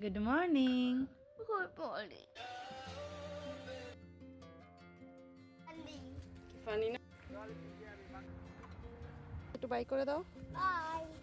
Good morning Good morning. ফানি না একটু বাই করে দাও Bye.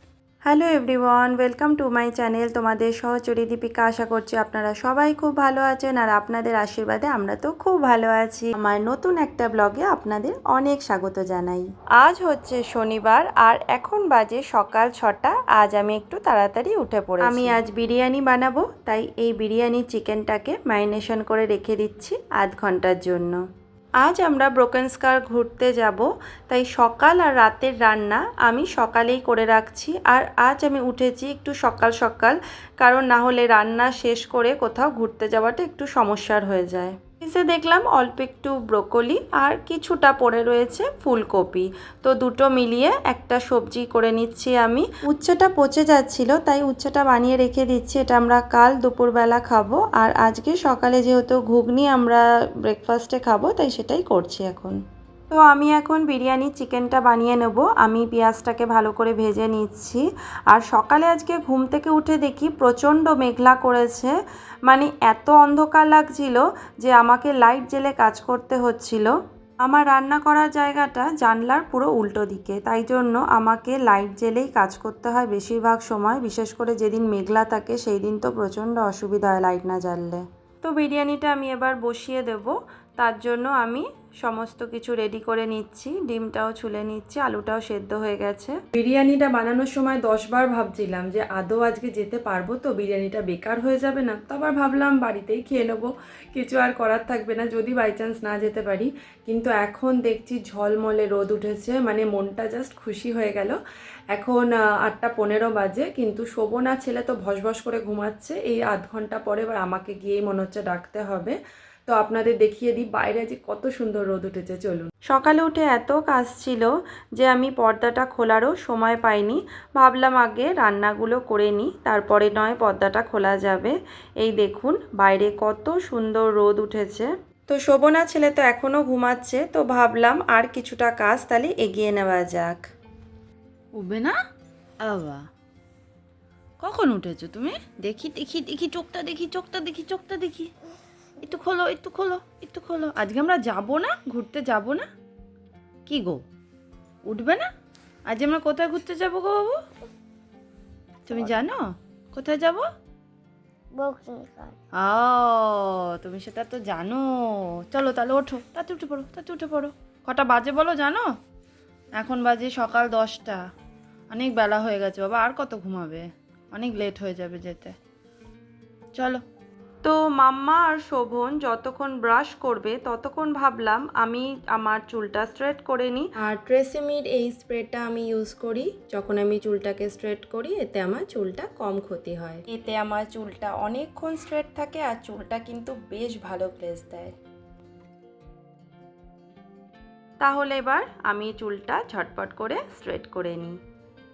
Hello everyone welcome to my channel তোমাদের সহচরী দীপিকা আশা করছি আপনারা সবাই খুব ভালো আছেন আর আপনাদের আশীর্বাদে আমরা তো খুব ভালো আছি। আমার নতুন একটা ব্লগে আপনাদের অনেক স্বাগত জানাই। আজ হচ্ছে শনিবার আর এখন বাজে সকাল ছটা। আজ আমি একটু তাড়াতাড়ি উঠে পড়ে আমি আজ বিরিয়ানি বানাবো, তাই এই বিরিয়ানি চিকেনটাকে ম্যারিনেশন করে রেখে দিচ্ছি আধ ঘণ্টার জন্য। আজ আমরা ব্রোকেন স্কার ঘুরতে যাব, তাই সকাল আর রাতের রান্না আমি সকালেই করে রাখছি, আর আজ আমি উঠেছি একটু সকাল সকাল, কারণ না হলে রান্না শেষ করে কোথাও ঘুরতে যাওয়াটা একটু সমস্যার হয়ে যায়। এসে দেখলাম অল্প একটু ব্রোকলি আর কিছুটা পড়ে রয়েছে ফুলকপি। তো দুটো মিলিয়ে একটা সবজি করে নিচ্ছি আমি। উচ্ছেটা পচে যাচ্ছিল, তাই উচ্ছেটা বানিয়ে রেখে দিচ্ছি। এটা আমরা কাল দুপুরবেলা খাব। আর আজকে সকালে যেহেতু ঘুগনি আমরা ব্রেকফাস্টে খাব, তাই সেটাই করছি এখন। তো আমি এখন বিরিয়ানি চিকেনটা বানিয়ে নেব। আমি পেঁয়াজটাকে ভালো করে ভেজে নিচ্ছি। আর সকালে আজকে ঘুম থেকে উঠে দেখি প্রচণ্ড মেঘলা করেছে। মানে এত অন্ধকার লাগছিল যে আমাকে লাইট জেলে কাজ করতে হচ্ছিল। আমার রান্না করার জায়গাটা জানলার পুরো উল্টো দিকে। তাই জন্য আমাকে লাইট জেলেই কাজ করতে হয় বেশিরভাগ সময়। বিশেষ করে যেদিন মেঘলা থাকে, সেই দিন তো প্রচণ্ড অসুবিধা হয় লাইট না জ্বাললে। তো বিরিয়ানিটা আমি এবার বসিয়ে দেব। তার জন্য আমি সমস্ত কিছু রেডি করে নিচ্ছি। ডিমটাও ছুলে নিচ্ছি, আলুটাও সেদ্ধ হয়ে গেছে। বিরিয়ানিটা বানানোর সময় দশবার ভাবছিলাম যে আদৌ আজকে যেতে পারব তো বিরিয়ানিটা বেকার হয়ে যাবে না? তো আবার ভাবলাম বাড়িতেই খেয়ে নেব। কিছু আর করার থাকবে না, যদি বাই চান্স না যেতে পারি। কিন্তু এখন দেখছি ঝলমলে রোদ উঠেছে মানে মনটা জাস্ট খুশি হয়ে গেল। এখন আটটা পনেরো বাজে, কিন্তু শোভনা ছেলে তো ভসভস করে ঘুমাচ্ছে। এই আধ ঘণ্টা পরে এবার আমাকে গিয়েই মনে হচ্ছে ডাকতে হবে। তো আপনাদের দেখিয়ে দিই বাইরে যে কত সুন্দর রোদ উঠেছে চলুন। সকালে উঠে এত কাজ ছিল যে আমি পর্দাটা খোলারও সময় পাইনি। ভাবলাম আগে রান্নাগুলো করে নিই তারপরে নয় পর্দাটা খোলা যাবে। এই দেখুন বাইরে কত সুন্দর রোদ উঠেছে। তো শোভনা ছেলে তো এখনও ঘুমাচ্ছে তো ভাবলাম আর কিছুটা কাজ তাহলে এগিয়ে নেওয়া যাক। উঠবে না? আবা। কখন উঠেছো তুমি? দেখি দেখি দেখি চোখটা দেখি চোখটা দেখি চোখটা দেখি। একটু খোলো একটু খোলো একটু খোলো। আজকে আমরা যাব না ঘুরতে যাব না? কি গো? উঠবে না? আজ আমরা কোথায় ঘুরতে যাব গো বাবু? তুমি জানো? কোথায় যাব? তুমি সেটা তো জানো। চলো তাহলে ওঠো তাতে উঠে পড়ো তাতে উঠে পড়ো। কটা বাজে বলো জানো? এখন বাজে সকাল দশটা। অনেক বেলা হয়ে গেছে বাবা আর কত ঘুমাবে? অনেক লেট হয়ে যাবে যেতে। চলো। তো মাম্মা আর শোভন যতক্ষণ ব্রাশ করবে ততক্ষণ ভাবলাম আমি আমার চুলটা স্ট্রেট করে নিই। আর ট্রেসিমির এই স্প্রেটা আমি ইউজ করি যখন আমি চুলটাকে স্ট্রেট করি এতে আমার চুলটা কম ক্ষতি হয়। এতে আমার চুলটা অনেকক্ষণ স্ট্রেট থাকে আর চুলটা কিন্তু বেশ ভালো গ্লেজ দেয়। তাহলে এবার আমি চুলটা ঝটপট করে স্ট্রেট করে নিই।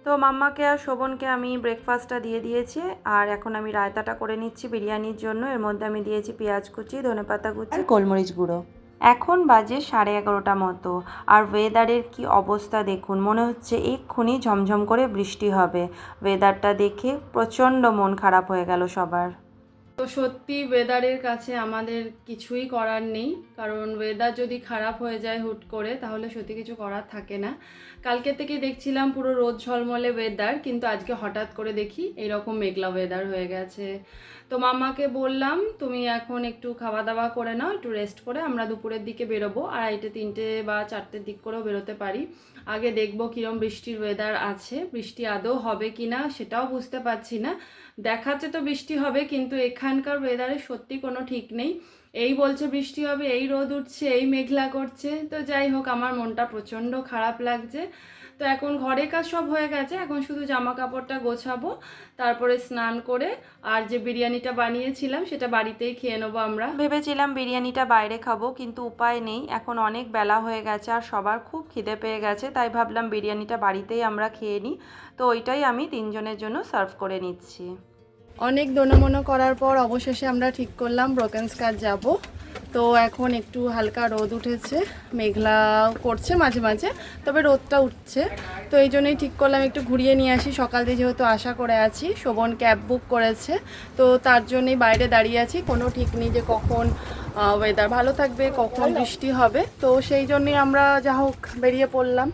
তো মাম্মাকে আর শোভনকে আমি ব্রেকফাস্টটা দিয়ে দিয়েছি আর এখন আমি রায়তাটা করে নিচ্ছি বিরিয়ানির জন্য। এর মধ্যে আমি দিয়েছি পেঁয়াজ কুচি ধনেপাতা কুচি। আর গোলমরিচ গুঁড়ো। এখন বাজে সাড়ে এগারোটা মতো। আর ওয়েদারের কি অবস্থা দেখুন মনে হচ্ছে এক্ষুনি ঝমঝম করে বৃষ্টি হবে। ওয়েদারটা দেখে প্রচণ্ড মন খারাপ হয়ে গেল সবার। তো সত্যি ওয়েদারের কাছে আমাদের কিছুই করার নেই। কারণ ওয়েদার যদি খারাপ হয়ে যায় হুট করে, তাহলে সত্যি কিছু করার থাকে না। কালকে থেকে দেখছিলাম পুরো রোদ ঝলমলে ওয়েদার কিন্তু আজকে হঠাৎ করে দেখি এরকম মেঘলা ওয়েদার হয়ে গেছে। তো মাম্মাকে বললাম, তুমি এখন একটু খাওয়া দাওয়া করে নাও, একটু রেস্ট করে, আমরা দুপুরের দিকে বেরোবো। আড়াইটে, তিনটে বা চারটের দিক করেও বেরোতে পারি। আগে দেখব কীরম বৃষ্টির ওয়েদার আছে, বৃষ্টি আদৌ হবে কি না সেটাও বুঝতে পারছি না। দেখাচ্ছে তো বৃষ্টি হবে, কিন্তু এখানকার ওয়েদারে সত্যি কোনো ঠিক নেই। এই বলছে বৃষ্টি হবে, এই রোদ উঠছে, এই মেঘলা করছে। তো যাই হোক, আমার মনটা প্রচণ্ড খারাপ লাগছে। তো এখন ঘরে কাজ সব হয়ে গেছে। এখন শুধু জামা কাপড়টা গোছাবো, তারপরে স্নান করে আর যে বিরিয়ানিটা বানিয়েছিলাম সেটা বাড়িতেই খেয়ে নেব আমরা। ভেবেছিলাম বিরিয়ানিটা বাইরে খাব, কিন্তু উপায় নেই। এখন অনেক বেলা হয়ে গেছে আর সবার খুব খিদে পেয়ে গেছে, তাই ভাবলাম বিরিয়ানিটা বাড়িতেই আমরা খেয়ে নিই। তো ওইটাই আমি তিনজনের জন্য সার্ভ করে নিচ্ছি। অনেক দোনমনো করার পর অবশেষে আমরা ঠিক করলাম ব্রোকেন স্কার যাব। তো এখন একটু হালকা রোদ উঠেছে মেঘলা করছে মাঝে মাঝে, তবে রোদটা উঠছে। তো এই জন্যই ঠিক করলাম একটু ঘুরিয়ে নিয়ে আসি, সকাল দিয়ে যেহেতু আশা করে আছি, শোভন ক্যাব বুক করেছে। তো তার জন্যই বাইরে দাঁড়িয়ে আছি, কোনো ঠিক নেই যে কখন ওয়েদার ভালো থাকবে, কখন বৃষ্টি হবে। তো সেই জন্যই আমরা যা হোক বেরিয়ে পড়লাম।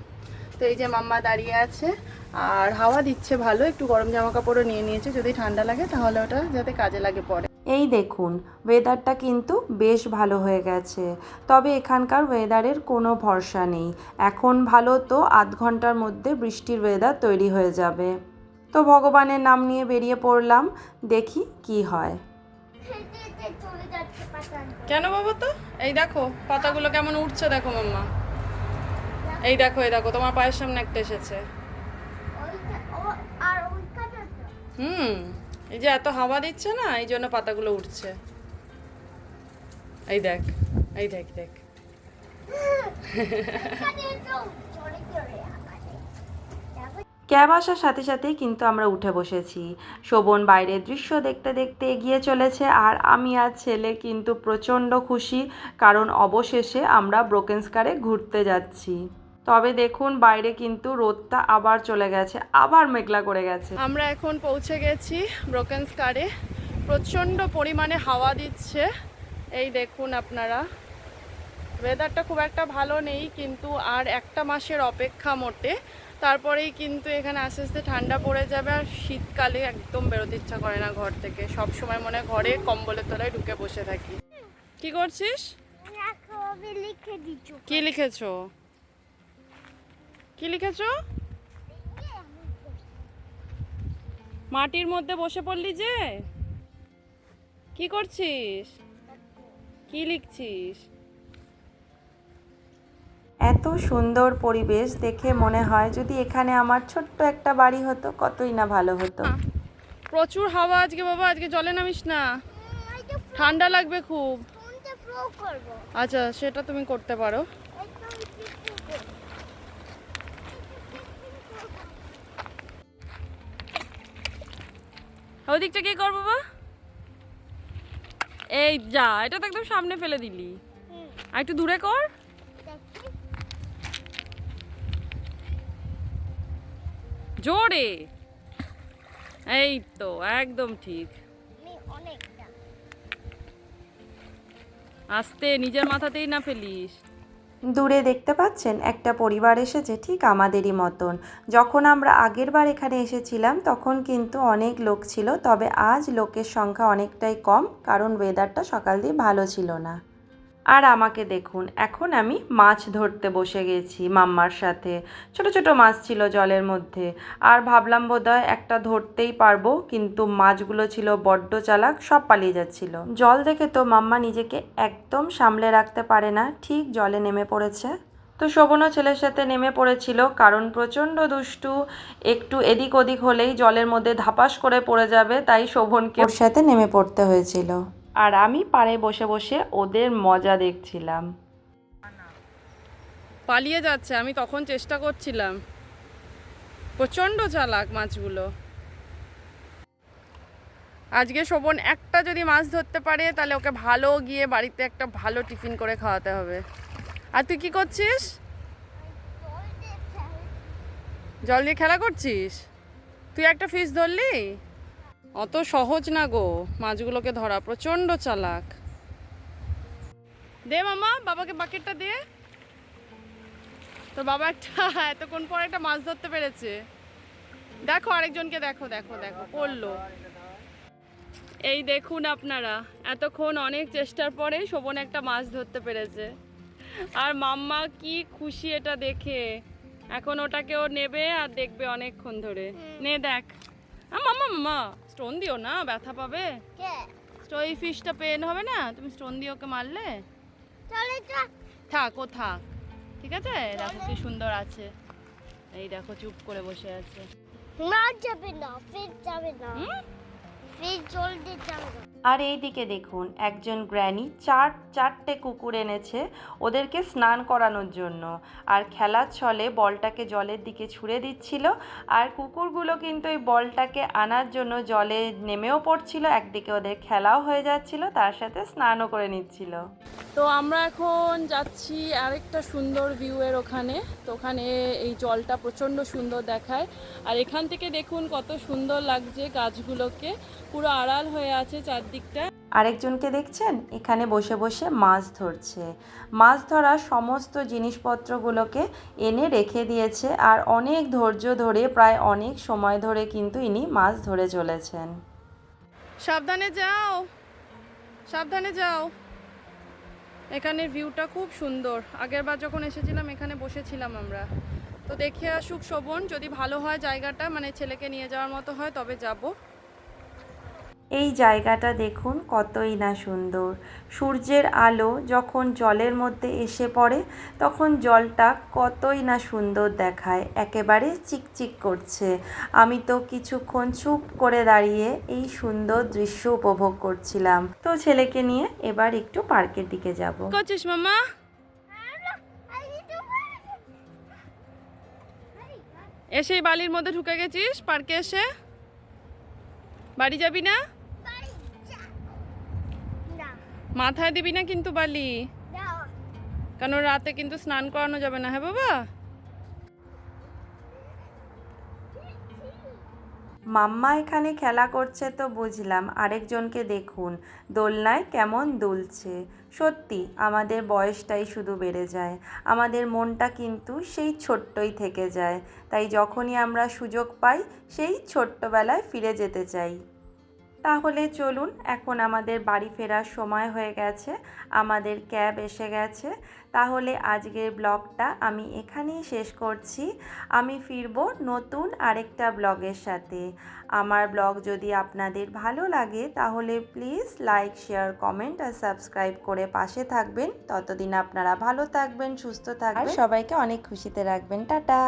তো এই যে মাম্মা দাঁড়িয়ে আছে আর হাওয়া দিচ্ছে ভালো একটু গরম জামা কাপড়ও নিয়ে নিয়েছে যদি ঠান্ডা লাগে তাহলে ওটা যাতে কাজে লাগে পরে। এই দেখুন ওয়েদারটা কিন্তু বেশ ভালো হয়ে গেছে। তবে এখানকার ওয়েদারের কোনো ভরসা নেই। এখন ভালো তো আধ ঘণ্টার মধ্যে বৃষ্টির ওয়েদার তৈরি হয়ে যাবে। তো ভগবানের নাম নিয়ে বেরিয়ে পড়লাম দেখি কি হয়। কেন বাবা তো? এই দেখো পাতাগুলো কেমন উঠছে দেখো মাম্মা। এই দেখো এই দেখো তোমার পায়ের সামনে একটা এসেছে ওইটা ও আর ওই কাটাটা হুম, এই যে এত হাওয়া দিচ্ছে না, এই জন্য পাতাগুলো উঠছে। এই দেখ এই দেখ দেখ। ক্যাব আসার সাথে সাথেই কিন্তু আমরা উঠে বসেছি। শোভন বাইরের দৃশ্য দেখতে দেখতে এগিয়ে চলেছে, আর আমি আর ছেলে কিন্তু প্রচণ্ড খুশি, কারণ অবশেষে আমরা ব্রোকেন্সকারে ঘুরতে যাচ্ছি। তবে দেখুন বাইরে কিন্তু রোদটা আবার চলে গেছে আবার মেঘলা করে গেছে। আমরা এখন পৌঁছে গেছি ব্রোকেন স্কারে প্রচণ্ড পরিমাণে হাওয়া দিচ্ছে। এই দেখুন আপনারা। ওয়েদারটা খুব একটা ভালো নেই কিন্তু আর একটা মাসের অপেক্ষা মোটে। তারপরেই কিন্তু এখানে আস্তে আস্তে ঠান্ডা পড়ে যাবে আর শীতকালে একদম বেরোতে ইচ্ছা করে না ঘর থেকে। সব সময় মনে হয় ঘরে কম্বলের তলায় ঢুকে বসে থাকি। কি করছিস? কি লিখেছো? কি লিখেছো? মাটির মধ্যে বসে পড়লি যে? কি করছিস? কি লিখছিস? এত সুন্দর পরিবেশ দেখে মনে হয় যদি এখানে আমার ছোট্ট একটা বাড়ি হতো কতই না ভালো হতো। প্রচুর হাওয়া আজকে বাবা আজকে জলে নামিস না। ঠান্ডা লাগবে খুব। ফোনটা ফ্লো করব। আচ্ছা সেটা তুমি করতে পারো। ওই দিকটা কি করব বাবা এই যা এটা তো একদম সামনে ফেলে দিলি। আর একটু দূরে কর। জোরে। এই তো একদম ঠিক। আস্তে নিজের মাথাতেই না ফেলিস। দূরে দেখতে পাচ্ছেন একটা পরিবার এসেছে ঠিক আমাদেরই মতন। যখন আমরা আগের বার এখানে এসেছিলাম, তখন কিন্তু অনেক লোক ছিল, তবে আজ লোকের সংখ্যা অনেকটাই কম, কারণ ওয়েদারটা সকাল দিয়ে ভালো ছিল না। আর আমাকে দেখুন, এখন আমি মাছ ধরতে বসে গেছি মাম্মার সাথে। ছোট ছোট মাছ ছিল জলের মধ্যে। আর ভাবলাম বোধহয় একটা ধরতেই পারব, কিন্তু মাছগুলো ছিল বড্ড চালাক, সব পালিয়ে যাচ্ছিল। জল দেখে তো মাম্মা নিজেকে একদম সামলে রাখতে পারে না, ঠিক জলে নেমে পড়েছে। তো শোভনও ছেলের সাথে নেমে পড়েছিল, কারণ প্রচণ্ড দুষ্টু, একটু এদিক ওদিক হলেই জলের মধ্যে ধাপাস করে পড়ে যাবে, তাই শোভনকে ওর সাথে নেমে পড়তে হয়েছিল। আর আমি পাড়ে বসে বসে ওদের মজা দেখছিলাম। পালিয়ে যাচ্ছে, আমি তখন চেষ্টা করছিলাম। প্রচণ্ড চালাক মাছগুলো। আজকে শোভন একটা যদি মাছ ধরতে পারে, তাহলে ওকে ভালো গিয়ে বাড়িতে একটা ভালো টিফিন করে খাওয়াতে হবে। আর তুই কি করছিস? জল দিয়ে খেলা করছিস? তুই একটা ফিশ ধরলি? অত সহজ না গো মাছগুলোকে ধরা প্রচণ্ড চালাক। দে মামা বাবাকে বাকেটটা দে। তোর বাবা একটা এতক্ষণ পর একটা মাছ ধরতে পেরেছে। দেখো আরেকজনকে দেখো দেখো দেখো করল। এই দেখুন আপনারা এতক্ষণ অনেক চেষ্টার পরে শোভন একটা মাছ ধরতে পেরেছে। আর মাম্মা কি খুশি এটা দেখে। এখন ওটাকে ও নেবে আর দেখবে অনেকক্ষণ ধরে। নে দেখ। মাম্মা মাম্মা। স্টোন দিও না ব্যথা পাবে? কে? ওই ফিশটা পেন হবে না তুমি স্টোন দিয়ে ওকে মারলে? চলে থাক ও থাক। ঠিক আছে? দেখো কি সুন্দর আছে। এই দেখো চুপ করে বসে আছে। না যাবে না ফির যাবে না। ফিট ফির জল যাবে না। আর এই দিকে দেখুন, একজন গ্র্যানি চার, চারটে কুকুর এনেছে ওদেরকে স্নান করানোর জন্য। আর খেলার ছলে বলটাকে জলের দিকে ছুঁড়ে দিচ্ছিল। আর কুকুরগুলো কিন্তু ওই বলটাকে আনার জন্য জলে নেমেও পড়ছিল, একদিকে ওদের খেলাও হয়ে যাচ্ছিল, তার সাথে স্নানও করে নিচ্ছিল। তো আমরা এখন যাচ্ছি আরেকটা সুন্দর ভিউয়ের ওখানে। তো ওখানে এই জলটা প্রচণ্ড সুন্দর দেখায়। আর এখান থেকে দেখুন কত সুন্দর লাগছে গাছগুলোকে। পুরো আড়াল হয়ে আছে চারদিকটা আরেকজনকে দেখছেন? এখানে বসে বসে মাছ ধরছে। মাছ ধরার সমস্ত জিনিসপত্রগুলোকে এনে রেখে দিয়েছে আর অনেক ধৈর্য ধরে প্রায় অনেক সময় ধরে কিন্তু ইনি মাছ ধরে চলেছেন। সাবধানে যাও। সাবধানে যাও। এখানের ভিউটা খুব সুন্দর। আগের বার যখন এসেছিলাম এখানে বসেছিলাম আমরা। তো দেখে আসুক শোভন যদি ভালো হয় জায়গাটা মানে ছেলেকে নিয়ে যাওয়ার মতো হয় তবে যাব। এই জায়গাটা দেখুন কতই না সুন্দর। সূর্যের আলো যখন জলের মধ্যে এসে পড়ে, তখন জলটা কতই না সুন্দর দেখায়, একেবারে চিকচিক করছে। আমি তো কিছুক্ষণ চুপ করে দাঁড়িয়ে এই সুন্দর দৃশ্য উপভোগ করছিলাম। তো ছেলেকে নিয়ে এবার একটু পার্কের দিকে যাব। করছিস মামা এসেই বালির মধ্যে ঢুকে গেছিস পার্কে এসে? বাড়ি যাবি না না? মাথায় দিবি না কিন্তু বালি? কারণ রাতে কিন্তু স্নান করানো যাবে না হ্যাঁ বাবা? মাম্মা এখানে খেলা করছে তো বুঝলাম আরেকজনকে দেখুন। দোলনায় কেমন দুলছে। সত্যি আমাদের বয়সটাই শুধু বেড়ে যায়। আমাদের মনটা কিন্তু সেই ছোট্টই থেকে যায়। তাই যখনই আমরা সুযোগ পাই সেই ছোট্টবেলায় ফিরে যেতে চাই। তাহলে চলুন, এখন আমাদের বাড়ি ফেরার সময় হয়ে গেছে, আমাদের ক্যাব এসে গেছে। তাহলে আজকের ব্লগটা আমি এখানেই শেষ করছি। আমি ফিরব নতুন আরেকটা ব্লগের সাথে। আমার ব্লগ যদি আপনাদের ভালো লাগে, তাহলে প্লিজ লাইক, শেয়ার, কমেন্ট আর সাবস্ক্রাইব করে পাশে থাকবেন। ততদিন আপনারা ভালো থাকবেন, সুস্থ থাকবেন। সবাইকে অনেক খুশিতে রাখবেন। টাটা!